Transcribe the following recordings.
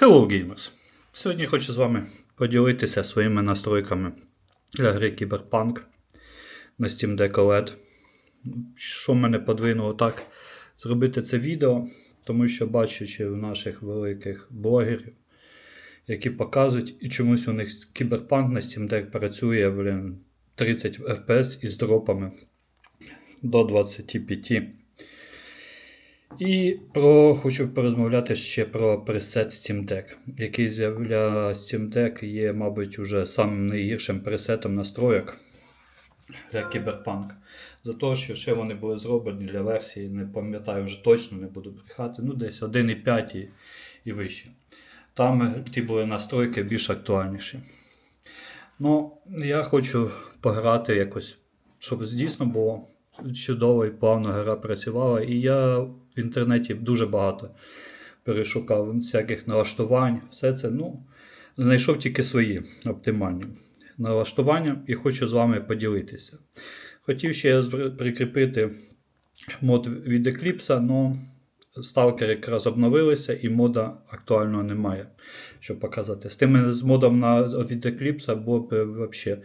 Hello Gamers! Сьогодні хочу з вами поділитися своїми настройками для гри Cyberpunk на Steam Deck OLED. Що мене подвинуло так зробити це відео, тому що бачачи в наших великих блогерів, які показують, і чомусь у них Cyberpunk на Steam Deck працює блін, 30 FPS із дропами до 25. І про, хочу порозмовляти ще про пресет Steam Deck, який для Steam Deck є, мабуть, уже самим найгіршим пресетом настроєк для Cyberpunk. За те, що ще вони були зроблені для версії, не пам'ятаю вже точно, не буду брехати, ну десь 1,5 і, і вище. Там ті були настройки більш актуальніші. Ну, я хочу пограти якось, щоб дійсно було чудово і плавно гра працювала. І я в інтернеті дуже багато перешукав всяких налаштувань. Все це, ну, знайшов тільки свої оптимальні налаштування і хочу з вами поділитися. Хотів ще прикріпити мод від Eclipse, але сталкери якраз обновилися і мода актуального немає, щоб показати. З тим з модом на, від Eclipse було б взагалі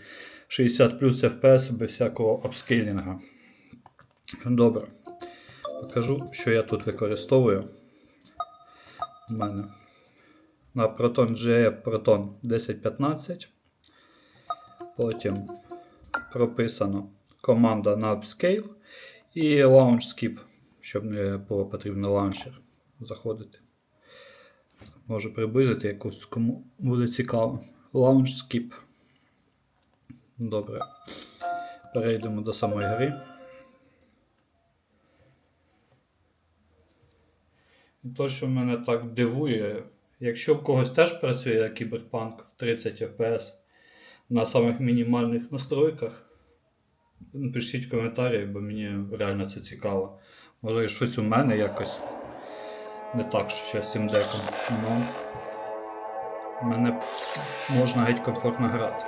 60 плюс FPS без всякого апскейлінга. Добре. Покажу, що я тут використовую. У мене на Proton GE Proton 1015. Потім прописано команда на Upscale і Launch Skip, щоб не було потрібно лаунчер заходити. Можу приблизити якусь, кому буде цікаво. Launch Skip. Добре. Перейдемо до самої гри. То, що мене так дивує, якщо в когось теж працює кіберпанк в 30 FPS на самих мінімальних настройках, пишіть коментарі, бо мені реально це цікаво. Може щось у мене якось не так, що з цим деком. Ну, мене можна геть комфортно грати.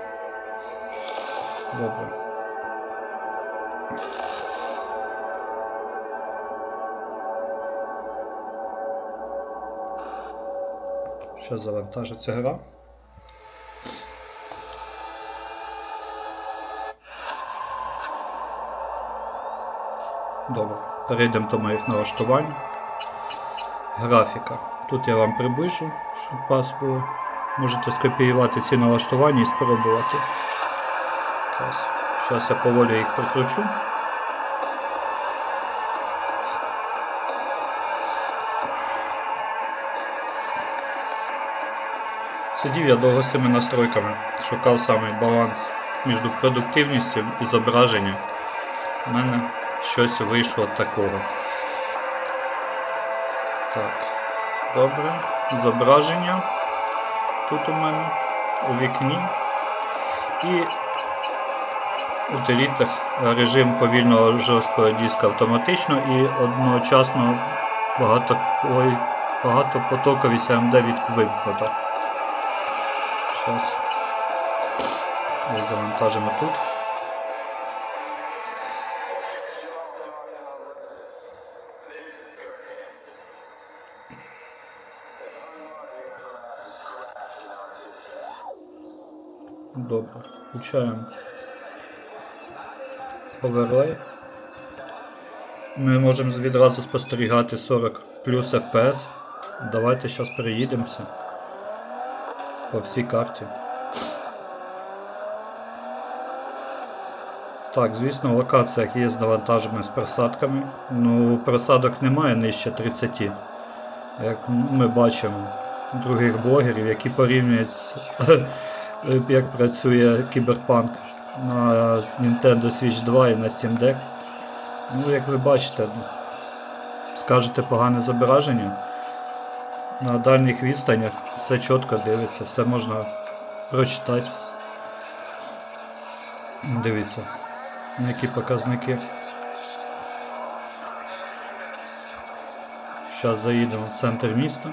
Добре. Зараз завантажиться гра. Добре, перейдемо до моїх налаштувань. Графіка. Тут я вам приближу, щоб вас було. Можете скопіювати ці налаштування і спробувати. Зараз я поволі їх прикручу. Сидів я довго з цими настройками, шукав саме баланс між продуктивністю і зображенням. У мене щось вийшло такого. Так, добре. Зображення тут у мене у вікні. І у телітах режим повільного жорсткого диска автоматично і одночасно багато, ой, багатопотоковість AMD від вимкнута. Зараз завантажимо тут. Добре, включаємо оверлей. Ми можемо відразу спостерігати 40 плюс FPS. Давайте зараз переїдемося по всій карті. Так, звісно, в локаціях є з навантаженими з просадками. Ну, просадок немає нижче 30. Як ми бачимо других блогерів, які порівнюють, як працює кіберпанк на Nintendo Switch 2 і на Steam Deck. Ну, як ви бачите, скажете погане зображення. На дальніх відстанях все чітко дивиться, все можна прочитати. Дивіться, на які показники. Зараз заїдемо в центр міста.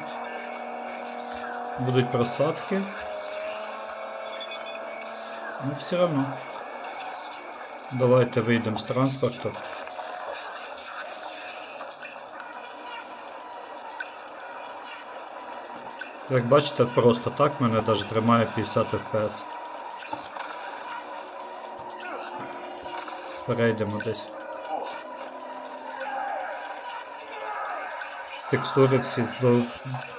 Будуть просадки. Ну все одно. Давайте вийдемо з транспорту. Як бачите, просто так мене навіть тримає 50 FPS. Перейдемо десь. Текстури всі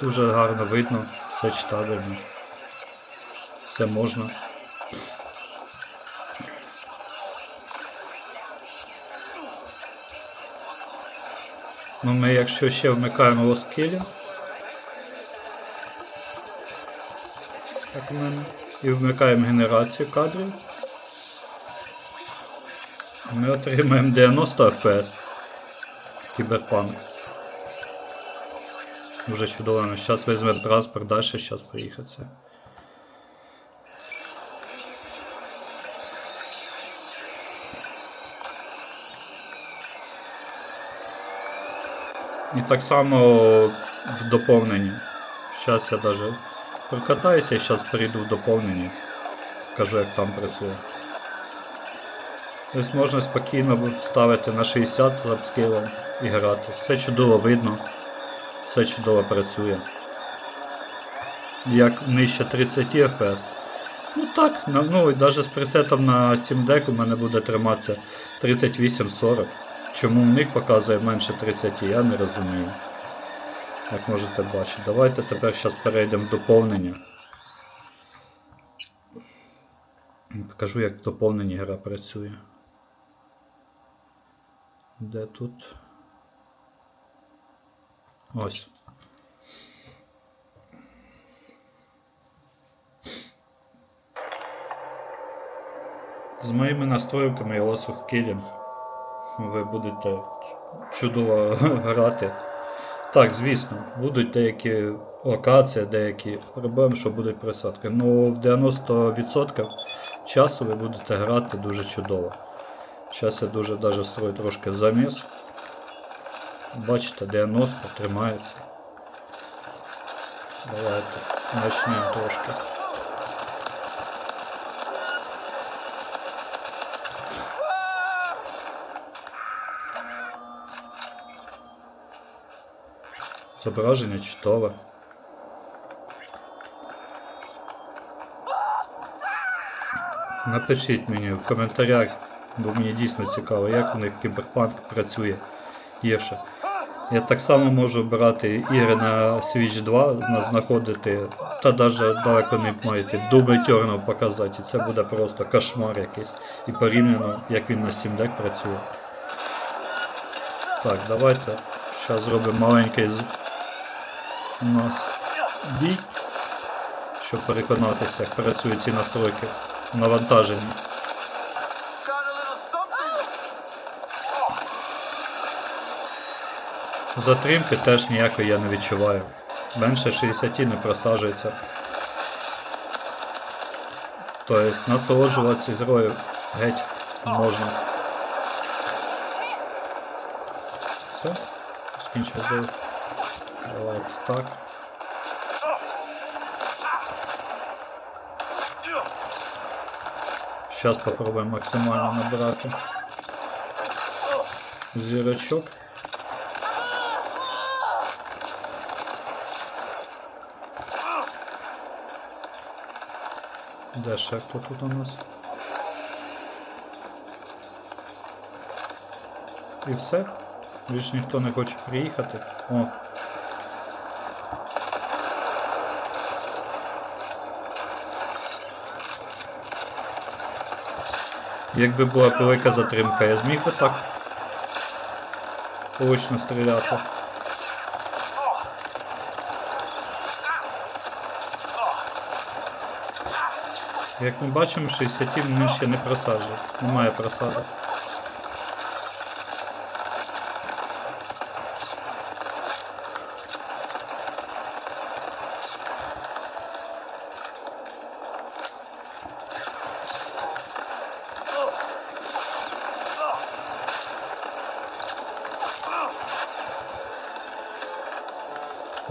дуже гарно видно, все читабельно. Все можна. Ну, ми якщо ще вмикаємо лоскілі, так у мене, і вмикаємо генерацію кадрів, ми отримаємо 90 FPS. Кіберпанк. Дуже чудово. Зараз візьмемо транспорт, далі зараз поїхати. І так само в доповненні. Зараз я даже прокатаюся і зараз перейду в доповнення. Кажу, як там працює. Ось можна спокійно ставити на 60 з апскейлом і грати. Все чудово видно, все чудово працює. Як нижче 30 FPS. Ну так, ну і навіть з пресетом на Steam Deck у мене буде триматися 38-40. Чому в них показує менше 30, я не розумію. Як можете бачити. Давайте тепер зараз перейдемо в доповнення. Покажу, як в доповненні гра працює. Де тут? Ось. З моїми настройками і Lost Killing ви будете чудово грати. Так, звісно, будуть деякі локації, деякі проблеми, що будуть присадки. Ну, в 90% часу ви будете грати дуже чудово. Зараз я дуже даже строю трошки заміс. Бачите, 90 тримається. Давайте почнемо трошки. Зображення чудове. Напишіть мені в коментарях, бо мені дійсно цікаво, як у них кіберпанк працює гірше. Я так само можу брати ігри на Switch 2, знаходити, та навіть далеко не маєте Doom Eternal показати, і це буде просто кошмар якийсь. І порівняно, як він на Steam Deck працює. Так, давайте зараз зробимо маленький. У нас бій, щоб переконатися, як працюють ці настройки something. Затримки теж ніякої я не відчуваю. Менше 60 не просаджується. Тобто насолоджуватися грою геть можна. Все? Скінчив. Давайте так. Зараз попробуємо максимально набрати зірочок. Де ще тут у нас? І все? Більш ніхто не хоче приїхати. О. Якби була велика затримка, я зміг би так влучно стріляти. Як ми бачимо, 60 ми ще не просаджує. Немає просадок.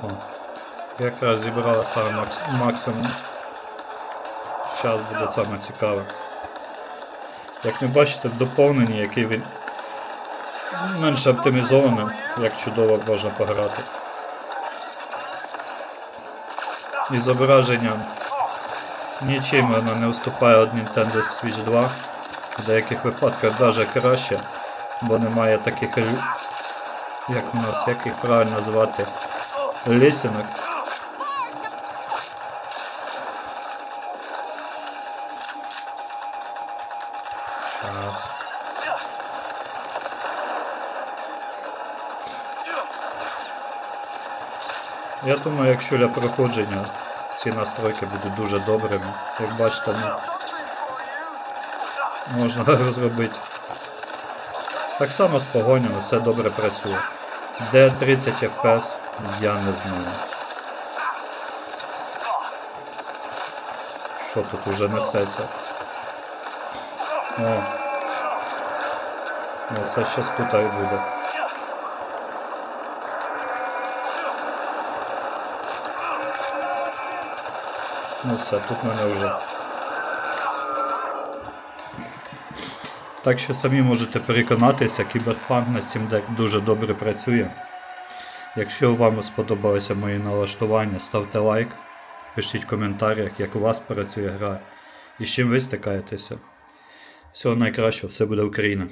О, якраз зібрала саме макс- максимум. Зараз буде саме цікаве. Як ви бачите, в доповненні, який він менше оптимізований, як чудово можна пограти. І зображення нічим вона не уступає від Nintendo Switch 2. В деяких випадках навіть краще, бо немає таких як у нас, як їх правильно звати, лісінок. Я думаю, якщо для проходження ці настройки будуть дуже добрими. Як бачите, ну, можна розробити. Так само з погонями все добре працює. Де 30 FPS, я не знаю. Що тут уже несеться? О. Це щас тут і буде. Ну все, тут мене вже. Так що самі можете переконатися, кіберпанк на Steam Deck дуже добре працює. Якщо вам сподобалося моє налаштування, ставте лайк, пишіть в коментарях, як у вас працює гра і з чим ви стикаєтеся. Всього найкращого, все буде Україна!